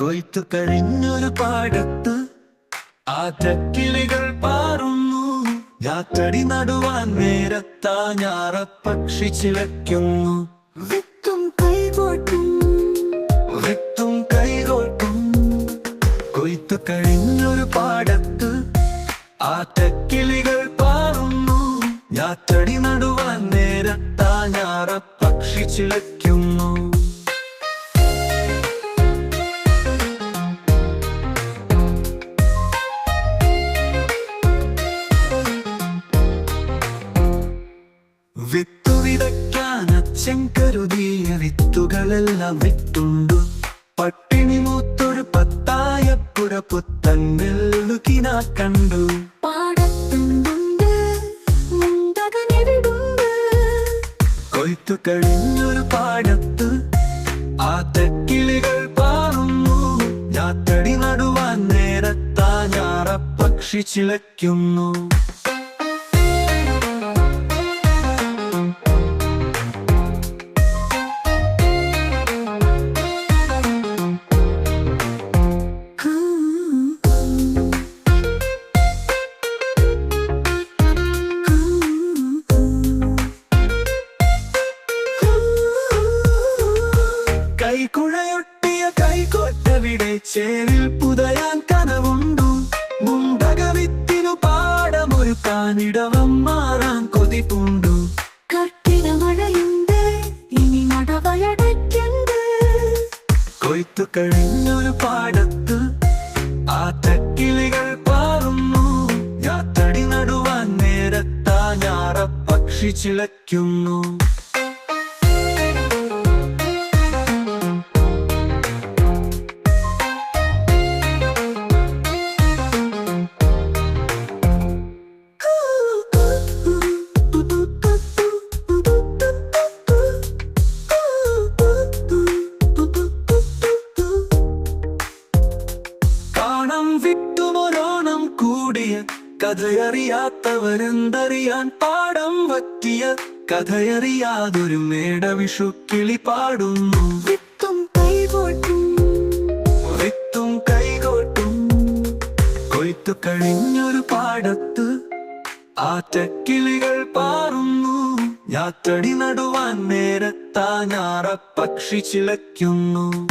കൊയ്ത്തു കഴിഞ്ഞൊരു പാടത്ത്. ആ ചക്കിളികൾ പാറുന്നു. ഞാത്തടി നടുവാൻ നേരത്താ ഞാറപ്പക്ഷി ചിലയ്ക്കുന്നു വിത്തും കൈകോട്ടും. വിത്തും കൈകോട്ടും. കൊയ്ത്തു കഴിഞ്ഞൊരു പാടത്ത്. ആറ്റക്കിളികൾ പാറുന്നു. ഞാത്തടി നടുവാൻ നേരത്താ ഞാറപ്പക്ഷി ചിലയ്ക്കുന്നു വിത്തു വിതയ്ക്കാൻ അച്ഛൻ കരുതിയ വിത്തുകളെല്ലാം വിട്ടുണ്ടു പട്ടിണി മൂത്തൊരു പത്തായപ്പുഴ പുത്തൻ നെല്ലുകിനാ കണ്ടു. കൊയ്ത്തു കഴിഞ്ഞൊരു പാടത്ത് ആ തെക്കിളികൾ പാറുന്നു. ഞാത്തടി നടുവാൻ നേരത്താ ഞാറപ്പക്ഷി ചിലയ്ക്കുന്നു. ചേരിൽ പുതയാൻ കനവുണ്ടു? മുണ്ടകവിത്തിനു പാടമൊരുക്കാൻ ഇടവം മാറാൻ കൊതിപ്പുണ്ടു? കട്ടിന മഴയുണ്ട് ഇനി നടവയടയ്ക്കുണ്ട് കൊയ്ത്തു കഴിഞ്ഞൊരു പാടത്ത് ആ തക്കിളികൾ പാറുന്നു. ഞാത്തടി നടുവാൻ നേരത്താ ഞാറ പക്ഷി ചിലയ്ക്കുന്നു. വിട്ടുമൊരോണം കൂടിയ കഥയറിയാത്തവരെന്തറിയാൻ പാടം വറ്റിയ കഥയറിയാതൊരു മേട വിഷു കിളി പാടുന്നു. വിത്തും കൈകോട്ടും. വിത്തും കൈകോട്ടും. കൊയ്ത്തു കഴിഞ്ഞൊരു പാടത്ത് ആറ്റക്കിളികൾ പാറുന്നു. ഞാത്തടി നടുവാൻ നേരത്താ ഞാറ പക്ഷി ചിലയ്ക്കുന്നു.